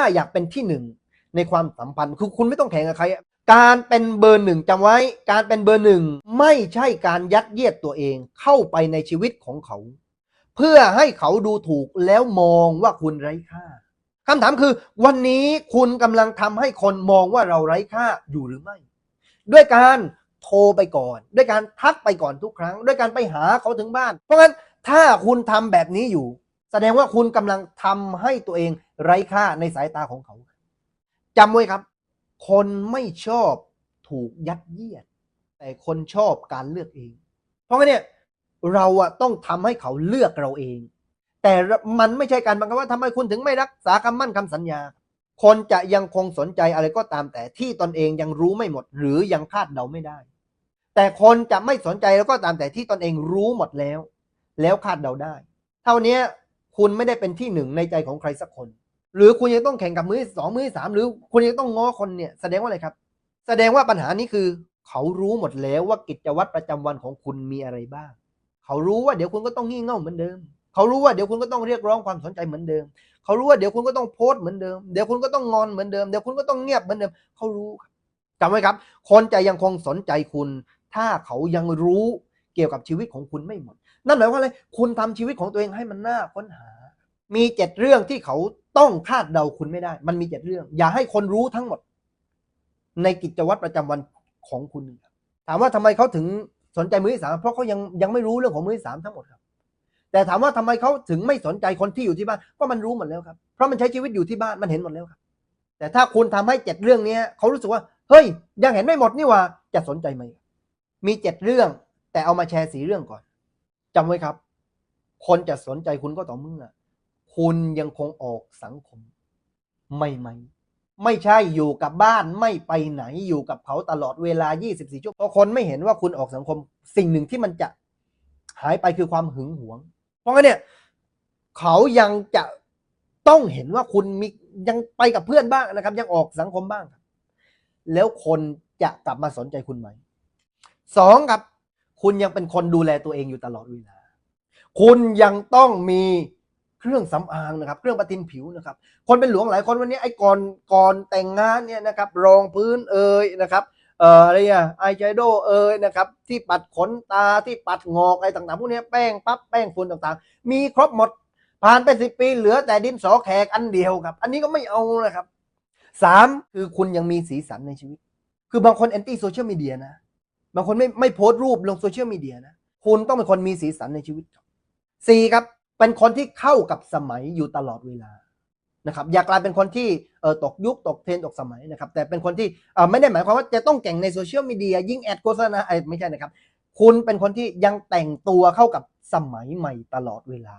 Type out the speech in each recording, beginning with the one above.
าอยากเป็นที่หนึ่งในความสัมพันธ์คือคุณไม่ต้องแข่งกับใครการเป็นเบอร์หนึ่งจำไว้ การเป็นเบอร์หนึ่งไม่ใช่การยัดเยียดตัวเองเข้าไปในชีวิตของเขา เพื่อให้เขาดูถูกแล้วมองว่าคุณไร้ค่าคำถามคือ วันนี้คุณกำลังทำให้คนมองว่าเราไร้ค่าอยู่หรือไม่ ด้วยการโทรไปก่อน ด้วยการทักไปก่อนทุกครั้ง ด้วยการไปหาเขาถึงบ้าน เพราะงั้นถ้าคุณทำแบบนี้อยู่ แสดงว่าคุณกำลังทำให้ตัวเองไร้ค่าในสายตาของเขาจำไว้ครับ คนไม่ชอบถูกยัดเยียด แต่คนชอบการเลือกเอง เพราะงั้นเนี่ยเราอะต้องทำให้เขาเลือกเราเอง แต่มันไม่ใช่การบังคับว่าทำไมคุณถึงไม่รักษาคำมั่นคำสัญญา คนจะยังคงสนใจอะไรก็ตามแต่ที่ตนเองยังรู้ไม่หมด หรือยังคาดเดาไม่ได้ แต่คนจะไม่สนใจแล้วก็ตามแต่ที่ตนเองรู้หมดแล้ว แล้วคาดเดาได้ เท่านี้ คุณไม่ได้เป็นที่หนึ่งในใจของใครสักคน หรือคุณยังต้องแข่งกับมือที่สองมือที่สามหรือคุณยังต้องง้อคนเนี่ยแสดงว่าอะไรครับ แสดงว่าปัญหานี้คือ เขารู้หมดแล้วว่ากิจวัตรประจำวันของคุณมีอะไรบ้าง เขารู้ว่าเดี๋ยวคุณก็ต้องงี่เง่าเหมือนเดิม เขารู้ว่าเดี๋ยวคุณก็ต้องเรียกร้องความสนใจเหมือนเดิม เขารู้ว่าเดี๋ยวคุณก็ต้องโพสต์เหมือนเดิม เดี๋ยวคุณก็ต้องงอนเหมือนเดิม เดี๋ยวคุณก็ต้องเงียบเหมือนเดิม เขารู้จำไว้ครับ คนจะยังคงสนใจคุณ ถ้าเขายังรู้เกี่ยวกับชีวิตของคุณไม่หมด นั่นหมายความว่าอะไร คุณทำชีวิตของตัวเองให้มันน่าค้นหา มีเจ็ดเรื่องที่เขาต้องคาดเดาคุณไม่ได้ มันมีเจ็ดเรื่อง อย่าให้คนรู้ทั้งหมด ในกิจวัตรประจำวันของคุณ ถามว่าทำไมเขาถึงสนใจมือที่สามเพราะเขายังยังไม่รู้เรื่องของมือที่สามทั้งหมดครับ แต่ถามว่าทำไมเขาถึงไม่สนใจคนที่อยู่ที่บ้านก็มันรู้หมดแล้วครับ เพราะมันใช้ชีวิตอยู่ที่บ้านมันเห็นหมดแล้วครับ แต่ถ้าคุณทำให้เจ็ดเรื่องเนี้ยเขารู้สึกว่า เฮ้ย ยังเห็นไม่หมดนี่ว่าจะสนใจไหม มีเจ็ดเรื่อง แต่เอามาแชร์สีเรื่องก่อนจำไว้ครับ คนจะสนใจคุณก็ต่อเมื่อ คุณยังคงออกสังคมไม่ไหมไม่ใช่อยู่กับบ้านไม่ไปไหนอยู่กับเขาตลอดเวลา 24 ชั่วโมงคนไม่เห็นว่าคุณออกสังคม สิ่งหนึ่งที่มันจะหายไปคือความหึงหวง เพราะงั้นเนี่ยเขายังจะต้องเห็นว่าคุณมียังไปกับเพื่อนบ้างนะครับ ยังออกสังคมบ้างครับแล้วคนจะกลับมาสนใจคุณไหมสองครับ คุณยังเป็นคนดูแลตัวเองอยู่ตลอดเวลา คุณยังต้องมี เครื่องสำอางนะครับ เครื่องประทินผิวนะครับ คนเป็นหลวงหลายคนวันนี้ไอ้ก่อนก่อนแต่งงานเนี่ยนะครับ รองพื้นเอ่ยนะครับเอ่ออะไรอะไอแชโดว์เอ่ยนะครับ ที่ปัดขนตาที่ปัดงอกอะไรต่างๆพวกนี้แป้งปั๊บแป้งฝุ่นต่างๆ มีครบหมด ผ่านไปสิปีเหลือแต่ดินสอแขกอันเดียวครับ อันนี้ก็ไม่เอานะครับสามคือคุณยังมีสีสันในชีวิต คือบางคนแอนตี้โซเชียลมีเดียนะ บางคนไม่ไม่โพสต์รูปลงโซเชียลมีเดียนะ คุณต้องเป็นคนมีสีสันในชีวิตครับสี่ครับ เป็นคนที่เข้ากับสมัยอยู่ตลอดเวลานะครับอย่ากลายเป็นคนที่เออตกยุคตกเทรนด์ตกสมัยนะครับแต่เป็นคนที่เออไม่ได้หมายความว่าจะต้องเก่งในโซเชียลมีเดียยิ่งแอดโฆษณาอะไม่ใช่นะครับ คุณเป็นคนที่ยังแต่งตัวเข้ากับสมัยใหม่ตลอดเวลา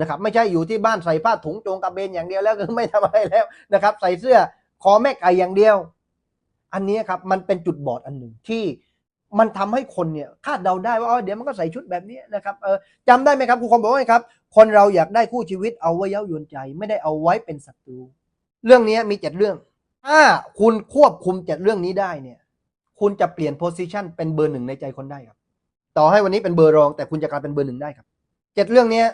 นะครับไม่ใช่อยู่ที่บ้านใส่ผ้าถุงโจงกระเบนอย่างเดียวแล้วก็ไม่ทำอะไรแล้วนะครับ ใส่เสื้อคอแม่ไก่อย่างเดียว อันนี้ครับมันเป็นจุดบอดอันหนึ่งที่ มันทำให้คนเนี่ยคาดเดาได้ว่าอ๋อเดี๋ยวมันก็ใส่ชุดแบบนี้นะครับเออจำได้ไหมครับครูคอมบอกว่าไงครับ คนเราอยากได้คู่ชีวิตเอาไว้เย้ายวนใจ ไม่ได้เอาไว้เป็นศัตรู เรื่องนี้มีเจ็ดเรื่อง ถ้าคุณควบคุมเจ็ดเรื่องนี้ได้เนี่ย คุณจะเปลี่ยนโพสิชันเป็นเบอร์หนึ่งในใจคนได้ครับ ต่อให้วันนี้เป็นเบอร์รอง แต่คุณจะกลายเป็นเบอร์หนึ่งได้ครับเจ็ดเรื่องนี้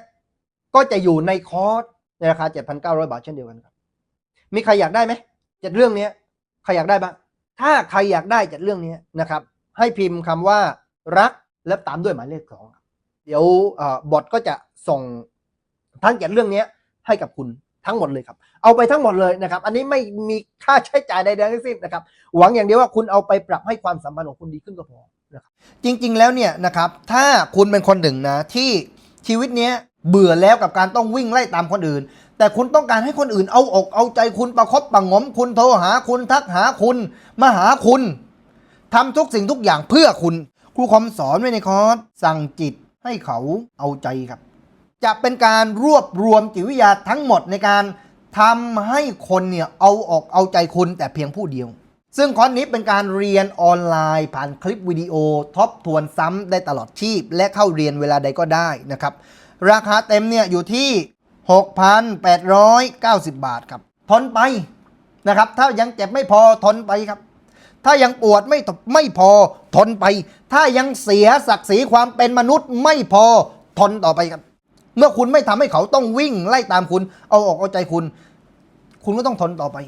ก็จะอยู่ในคอร์สในราคาเจ็ดพันเก้าร้อยบาทเช่นเดียวกันครับ มีใครอยากได้ไหมเจ็ดเรื่องนี้ใครอยากได้บ้าง ถ้าใครอยากได้เจ็ดเรื่องนี้นะครับ ให้พิมพ์คำว่ารักและตามด้วยหมายเลขสองเดี๋ยวบอทก็จะส่งทั้งเจ็ดเรื่องนี้ให้กับคุณทั้งหมดเลยครับ เอาไปทั้งหมดเลยนะครับ อันนี้ไม่มีค่าใช้จ่ายใดๆทั้งสิ้นนะครับ หวังอย่างเดียวว่าคุณเอาไปปรับให้ความสัมพันธ์ของคุณดีขึ้นก็พอนะครับจริงๆแล้วเนี่ยนะครับ ถ้าคุณเป็นคนหนึ่งนะที่ชีวิตเนี้ยเบื่อแล้วกับการต้องวิ่งไล่ตามคนอื่น แต่คุณต้องการให้คนอื่นเอาอกเอาใจคุณประคบประงมคุณโทรหาคุณทักหาคุณมาหาคุณ ทำทุกสิ่งทุกอย่างเพื่อคุณ ครูคอมสอนไว้ในคอร์สสั่งจิตให้เขาเอาใจครับ จะเป็นการรวบรวมจิตวิทยาทั้งหมดในการทำให้คนเนี่ยเอาออกเอาใจคุณแต่เพียงผู้เดียว ซึ่งคอร์สนี้เป็นการเรียนออนไลน์ ผ่านคลิปวิดีโอทบทวนซ้ำได้ตลอดชีพ และเข้าเรียนเวลาใดก็ได้นะครับ ราคาเต็มเนี่ยอยู่ที่ 6,890 บาทครับ ทนไปนะครับ ถ้ายังเจ็บไม่พอทนไปครับ ถ้ายังปวดไม่ไม่พอทนไป ถ้ายังเสียศักดิ์ศรีความเป็นมนุษย์ไม่พอทนต่อไปครับ เมื่อคุณไม่ทำให้เขาต้องวิ่งไล่ตามคุณ เอาออกเอาใจคุณ คุณก็ต้องทนต่อไป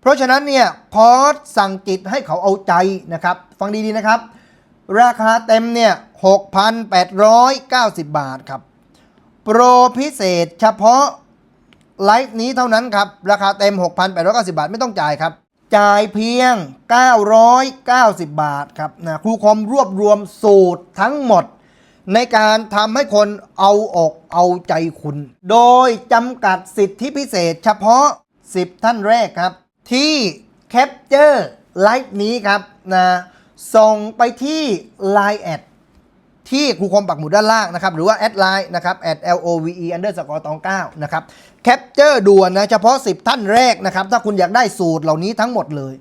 เพราะฉะนั้นเนี่ยคอร์สสั่งจิตให้เขาเอาใจนะครับ ฟังดีๆนะครับ ราคาเต็มเนี่ย6,890 บาทครับ โปรพิเศษเฉพาะไลฟ์นี้เท่านั้นครับ ราคาเต็ม 6,890 บาทไม่ต้องจ่ายครับ จ่ายเพียง 990 บาทครับนะครูคอมรวบรวมสูตรทั้งหมด ในการทำให้คนเอาอกเอาใจคุณ โดยจำกัดสิทธิพิเศษเฉพาะ 10 ท่านแรกครับ ที่แคปเจอร์ไลฟ์นี้ครับนะส่งไปที่ Line แอด ที่ครูคมปักหมุดด้านล่างนะครับ หรือว่าแอดไลน์นะครับ at love underscore ตอง9นะครับ แคปเจอร์ด่วนนะ เฉพาะ 10 ท่านแรกนะครับ ถ้าคุณอยากได้สูตรเหล่านี้ทั้งหมดเลย